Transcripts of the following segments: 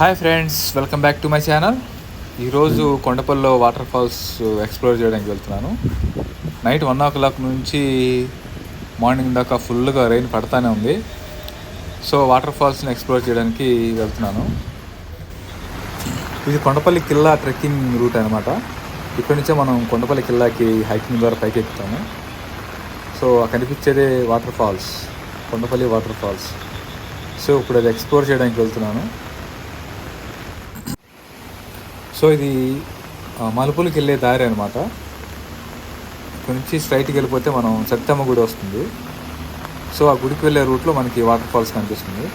Hi friends welcome back to my channel ఈరోజు కొండపల్లిలో water falls explore చేయడానికి వెళ్తున్నాను. నైట్ వన్ ఓ క్లాక్ నుంచి మార్నింగ్ దాకా ఫుల్గా రెయిన్ పడతానే ఉంది. సో వాటర్ ఫాల్స్ని ఎక్స్ప్లోర్ చేయడానికి వెళ్తున్నాను. ఇది కొండపల్లి కిల్లా ట్రెక్కింగ్ రూట్ అనమాట ఇక్కడి నుంచే మనం కొండపల్లి కిల్లాకి హైకింగ్ ద్వారా పైకి ఎక్కుతాము so కనిపించేదే water falls Kondapalli water falls so ఇప్పుడు అది ఎక్స్ప్లోర్ చేయడానికి వెళ్తున్నాను. సో ఇది మలుపులకి వెళ్ళే దారి అనమాట ఇక్కడ నుంచి స్ట్రైట్కి వెళ్ళిపోతే మనం సత్యమ్మ గుడి వస్తుంది. సో ఆ గుడికి వెళ్ళే రూట్లో మనకి వాటర్ ఫాల్స్ కనిపిస్తుంది.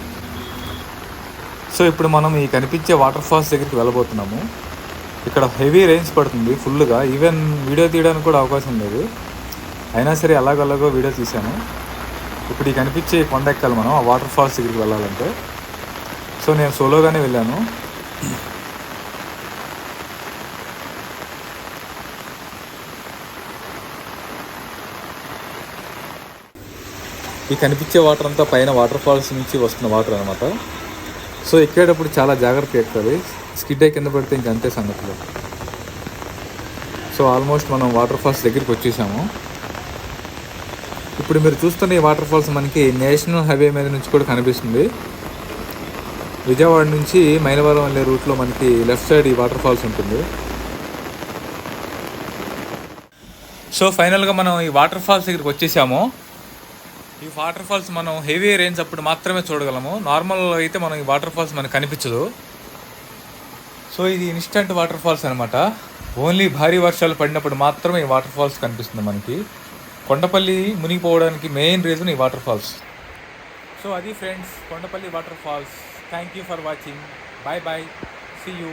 సో ఇప్పుడు మనం ఈ కనిపించే వాటర్ ఫాల్స్ దగ్గరికి వెళ్ళబోతున్నాము. ఇక్కడ హెవీ రేంజ్ పడుతుంది ఫుల్గా. ఈవెన్ వీడియో తీయడానికి కూడా అవకాశం లేదు. అయినా సరే అలాగలాగో వీడియో తీశాను. ఇప్పుడు ఈ కనిపించే కొండ ఎక్కాలి మనం ఆ వాటర్ ఫాల్స్ దగ్గరికి వెళ్ళాలంటే. సో నేను సోలోగానే వెళ్ళాను. ఈ కనిపించే వాటర్ అంతా పైన వాటర్ ఫాల్స్ నుంచి వస్తున్న వాటర్ అనమాట సో ఎక్కేటప్పుడు చాలా జాగ్రత్తగా ఎక్కాలి. స్కిడ్ అయి కింద పడితే ఇంక అంతే సంగతులు. సో ఆల్మోస్ట్ మనం వాటర్ ఫాల్స్ దగ్గరికి వచ్చేసాము. ఇప్పుడు మీరు చూస్తున్న ఈ వాటర్ ఫాల్స్ మనకి నేషనల్ హైవే మీద నుంచి కూడా కనిపిస్తుంది. విజయవాడ నుంచి మైలవరం వెళ్ళే రూట్లో మనకి లెఫ్ట్ సైడ్ ఈ వాటర్ ఫాల్స్ ఉంటుంది. సో ఫైనల్గా మనం ఈ వాటర్ ఫాల్స్ దగ్గరికి వచ్చేసాము. ఈ వాటర్ ఫాల్స్ మనం హెవీ రేంజ్ అప్పుడు మాత్రమే చూడగలము. నార్మల్ అయితే మనం ఈ వాటర్ ఫాల్స్ మనకు కనిపించదు. సో ఇది ఇన్స్టంట్ వాటర్ ఫాల్స్ అనమాట ఓన్లీ భారీ వర్షాలు పడినప్పుడు మాత్రమే ఈ వాటర్ ఫాల్స్ కనిపిస్తుంది మనకి. కొండపల్లి మునిగిపోవడానికి మెయిన్ రీజన్ ఈ వాటర్ ఫాల్స్ సో అది friends Kondapalli water falls thank you for watching bye bye see you